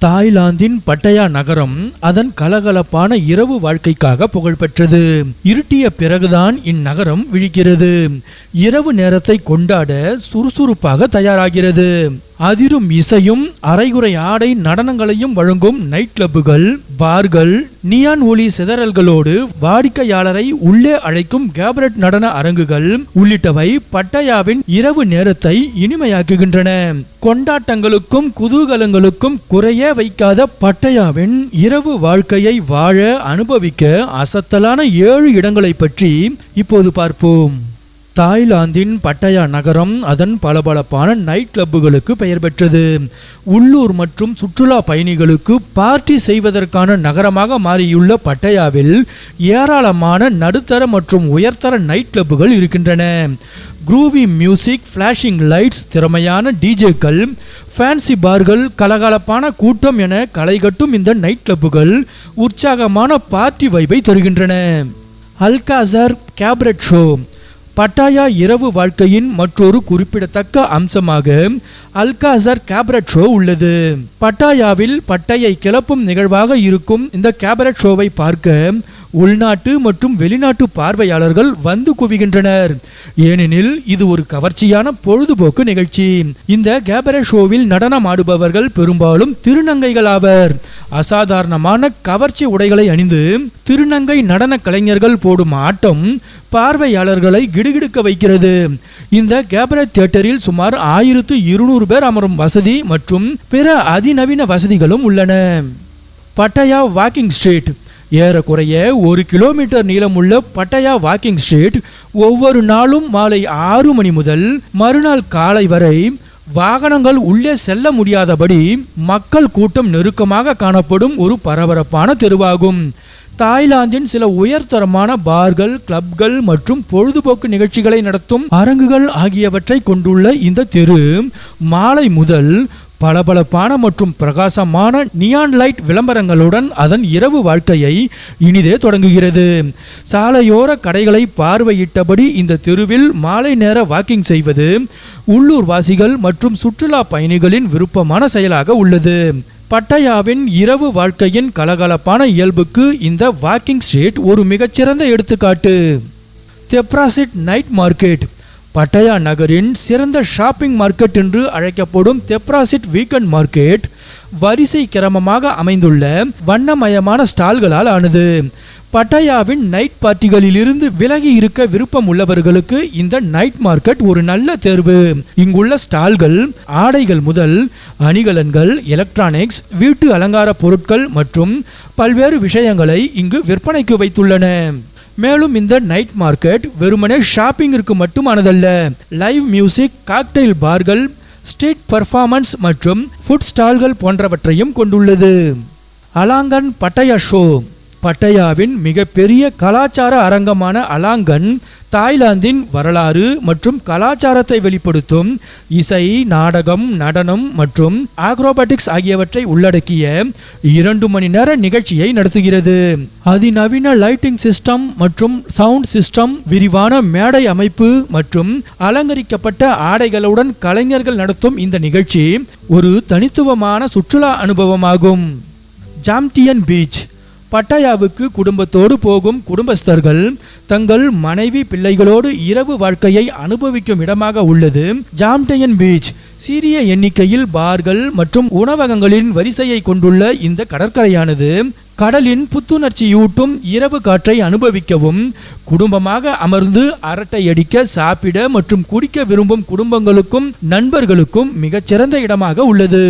தாய்லாந்தின் பட்டயா நகரம் அதன் கலகலப்பான இரவு வாழ்க்கைக்காக புகழ்பெற்றது. இருட்டிய பிறகுதான் இந்நகரம் விழிக்கிறது. இரவு நேரத்தை கொண்டாட சுறுசுறுப்பாக தயாராகிறது. அதிரும் இசையும் அரைகுறை ஆடை நடனங்களையும் வழங்கும் நைட் கிளப்புகள் பார்கள் நியான் ஒளி சிதறல்களோடு வாடிக்கையாளரை உள்ளே அழைக்கும் கேபரட் நடன அரங்குகள் உள்ளிட்டவை பட்டயாவின் இரவு நேரத்தை இனிமையாக்குகின்றன. கொண்டாட்டங்களுக்கும் குதூகலங்களுக்கும் குறைய வைக்காத பட்டயாவின் இரவு வாழ்க்கையை வாழ அனுபவிக்க அசத்தலான ஏழு இடங்களை பற்றி இப்போது பார்ப்போம். தாய்லாந்தின் பட்டயா நகரம் அதன் பளபளப்பான நைட் கிளப்புகளுக்கு பெயர் பெற்றது. உள்ளூர் மற்றும் சுற்றுலா பயணிகளுக்கு பார்ட்டி செய்வதற்கான நகரமாக மாறியுள்ள பட்டயாவில் ஏராளமான நடுத்தர மற்றும் உயர்தர நைட் கிளப்புகள் இருக்கின்றன. குரூவி மியூசிக் ஃப்ளாஷிங் லைட்ஸ் திறமையான டிஜேக்கள் ஃபேன்சி பார்கள் கலகலப்பான கூட்டம் என களைகட்டும் இந்த நைட் கிளப்புகள் உற்சாகமான பார்ட்டி வைபை தருகின்றன. அல்காசர் கேப்ரட் ஷோ பட்டாயா இரவு வாழ்க்கையின் மற்றொரு குறிப்பிடத்தக்க அம்சமாக அல்காசர் கேபரட் ஷோ உள்ளது. பட்டாயாவில் பட்டையை கிளப்பும் நிகழ்வாக இருக்கும் இந்த கேபரட் ஷோவை பார்க்க உள்நாட்டு மற்றும் வெளிநாட்டு பார்வையாளர்கள் வந்து குவிகின்றனர். ஏனெனில் இது ஒரு கவர்ச்சியான பொழுதுபோக்கு நிகழ்ச்சி. இந்த கேபரட் ஷோவில் நடனம் ஆடுபவர்கள் பெரும்பாலும் திருநங்கைகள் ஆவர். அசாதாரணமான கவர்ச்சி உடைகளை அணிந்து திருநங்கை நடன கலைஞர்கள் போடும் ஆட்டம் பார்வையாளர்களை கிடுகிடுக்க வைக்கிறது. இந்த கேபரட் தியேட்டரில் சுமார் ஆயிரத்து இருநூறு பேர் அமரும் வசதி மற்றும் பிற அதிநவீன வசதிகளும் உள்ளன. பட்டயா வாக்கிங் ஸ்ட்ரீட் ஏறக்குறைய ஒரு கிலோமீட்டர் நீளமுள்ள பட்டயா வாக்கிங் ஸ்ட்ரீட் ஒவ்வொரு நாளும் மாலை ஆறு மணி முதல் மறுநாள் காலை வரை வாகனங்கள் உள்ளே செல்ல முடியாதபடி மக்கள் கூட்டம் நெருக்கமாக காணப்படும் ஒரு பரபரப்பான தெருவாகும். தாய்லாந்தின் சில உயர்தரமான பார்கள் கிளப்கள் மற்றும் பொழுதுபோக்கு நிகழ்ச்சிகளை நடத்தும் அரங்குகள் ஆகியவற்றை கொண்டுள்ள இந்த தெரு மாலை முதல் பளபளப்பான மற்றும் பிரகாசமான நியான் லைட் விளம்பரங்களுடன் அதன் இரவு வாழ்க்கையை இனிதே தொடங்குகிறது. சாலையோர கடைகளை பார்வையிட்டபடி இந்த தெருவில் மாலை நேர வாக்கிங் செய்வது உள்ளூர் வாசிகள் மற்றும் சுற்றுலா பயணிகளின் விருப்பமான செயலாக உள்ளது. பட்டயாவின் இரவு வாழ்க்கையின் கலகலப்பான இயல்புக்கு இந்த வாக்கிங் ஸ்ட்ரீட் ஒரு மிகச்சிறந்த எடுத்துக்காட்டு. தெப்ராசிட் நைட் மார்க்கெட் பட்டயா நகரின் சிறந்த ஷாப்பிங் மார்க்கெட் என்று அழைக்கப்படும் தெப்ராசிட் வீக்கெண்ட் மார்க்கெட் வரிசை கிரமமாக அமைந்துள்ள வண்ணமயமான ஸ்டால்களால் ஆனது. பட்டயாவின் நைட் பார்ட்டிகளிலிருந்து விலகி இருக்க விருப்பம் உள்ளவர்களுக்கு இந்த நைட் மார்க்கெட் ஒரு நல்ல தேர்வு. இங்குள்ள ஸ்டால்கள் ஆடைகள் முதல் அணிகலன்கள் எலக்ட்ரானிக்ஸ் வீட்டு அலங்கார பொருட்கள் மற்றும் பல்வேறு விஷயங்களை இங்கு விற்பனைக்கு வைத்துள்ளன. மேலும் இந்த நைட் மார்க்கெட் வெறுமனே ஷாப்பிங்கிற்கு மட்டுமானதல்ல. லைவ் மியூசிக் காக்டெயில் பார்கள் ஸ்ட்ரீட் பர்ஃபார்மன்ஸ் மற்றும் ஃபுட் ஸ்டால்கள் போன்றவற்றையும் கொண்டுள்ளது. அலாங்கன் பட்டயா ஷோ பட்டயாவின் மிகப்பெரிய கலாச்சார அரங்கமான அலாங்கன் தாய்லாந்தின் வரலாறு மற்றும் கலாச்சாரத்தை வெளிப்படுத்தும் இசை நாடகம் நடனம் மற்றும் ஆக்ரோபாட்டிக்ஸ் ஆகியவற்றை உள்ளடக்கிய இரண்டு மணி நேர நிகழ்ச்சியை நடத்துகிறது. அதிநவீன லைட்டிங் சிஸ்டம் மற்றும் சவுண்ட் சிஸ்டம் விரிவான மேடை அமைப்பு மற்றும் அலங்கரிக்கப்பட்ட ஆடைகளுடன் கலைஞர்கள் நடத்தும் இந்த நிகழ்ச்சி ஒரு தனித்துவமான சுற்றுலா அனுபவமாகும். ஜாம்டியன் பீச் பட்டாயாவுக்கு குடும்பத்தோடு போகும் குடும்பஸ்தர்கள் தங்கள் மனைவி பிள்ளைகளோடு இரவு வாழ்க்கையை அனுபவிக்கும் இடமாக உள்ளது. ஜாம்டையன் பீச் சிறிய எண்ணிக்கையில் பார்கள் மற்றும் உணவகங்களின் வரிசையை கொண்டுள்ள இந்த கடற்கரையானது கடலின் புத்துணர்ச்சியூட்டும் இரவு காற்றை அனுபவிக்கவும் குடும்பமாக அமர்ந்து அரட்டை அடிக்க சாப்பிட மற்றும் குடிக்க விரும்பும் குடும்பங்களுக்கும் நண்பர்களுக்கும் மிகச்சிறந்த இடமாக உள்ளது.